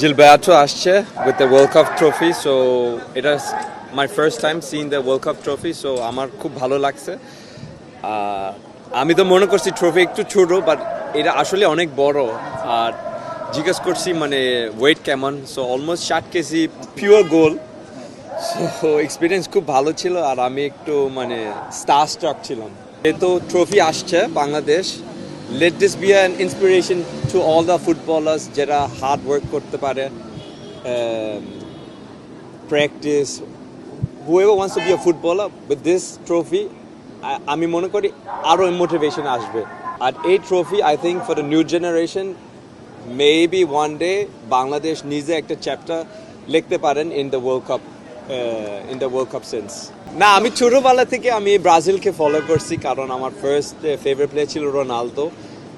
Gilberto আসছে with the World Cup trophy, so এটা my first time seeing the World Cup trophy, so আমার খুব ভালো লাগছে। আমি তো মনে করছি ট্রফি একটু ছোট বাট এটা আসলে অনেক বড়। আর জিজ্ঞেস করছি মানে ওয়েট কেমন? সো অলমোস্ট ষাট KG pure gold so experience খুব ভালো ছিল, আর আমি একটু মানে স্টার স্ট্রাক ছিলাম। যেহেতু ট্রফি আসছে Bangladesh let this be an inspiration to all the footballers যারা হার্ড ওয়ার্ক করতে পারে um, practice whoever wants to be a footballer with this trophy আমি মনে করি আরও মোটিভেশন আসবে। আর এই trophy I think for the new generation maybe one day Bangladesh নিজে একটা চ্যাপ্টার লিখতে পারেন in the world cup in the world cup sense না, আমি ছোটোবেলা থেকে আমি ব্রাজিলকে ফলো করছি, কারণ আমার ফার্স্ট ফেভারিট প্লেয়ার ছিল রোনালদো।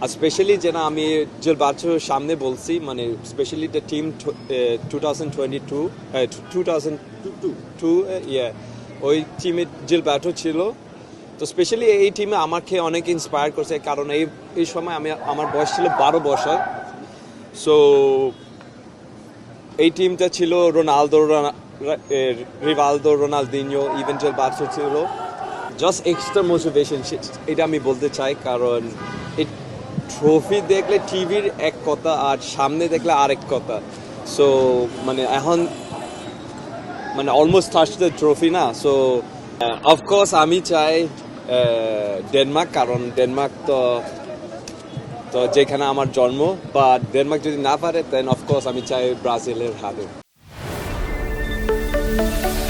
আর স্পেশালি যেটা আমি বাচ্চার সামনে বলছি মানে specially the team two twenty two two two ওই টিমে ব্যাটো ছিল। তো স্পেশালি এই টিমে আমাকে অনেক ইন্সপায়ার করছে, কারণ এই এই সময় আমি, আমার বয়স ছিল বারো বছর। সো এই টিমটা ছিল রোনালদো রিভালদো রোনালদিনিও ইভেন জেল ছিল জাস্ট এক্সট্রা মোটিভেশন এটা আমি বলতে চাই, কারণ এই ট্রফি দেখলে টিভির এক কথা আর সামনে দেখলে আরেক কথা। সো মানে এখন মানে অলমোস্ট টাচ দ্য ট্রফি না সো অফকোর্স আমি চাই ডেনমার্ক কারণ ডেনমার্ক তো তো যেখানে আমার জন্ম বা ডেনমার্ক যদি না পারে দেন অফকোর্স আমি চাই ব্রাজিলের হাতে Bye.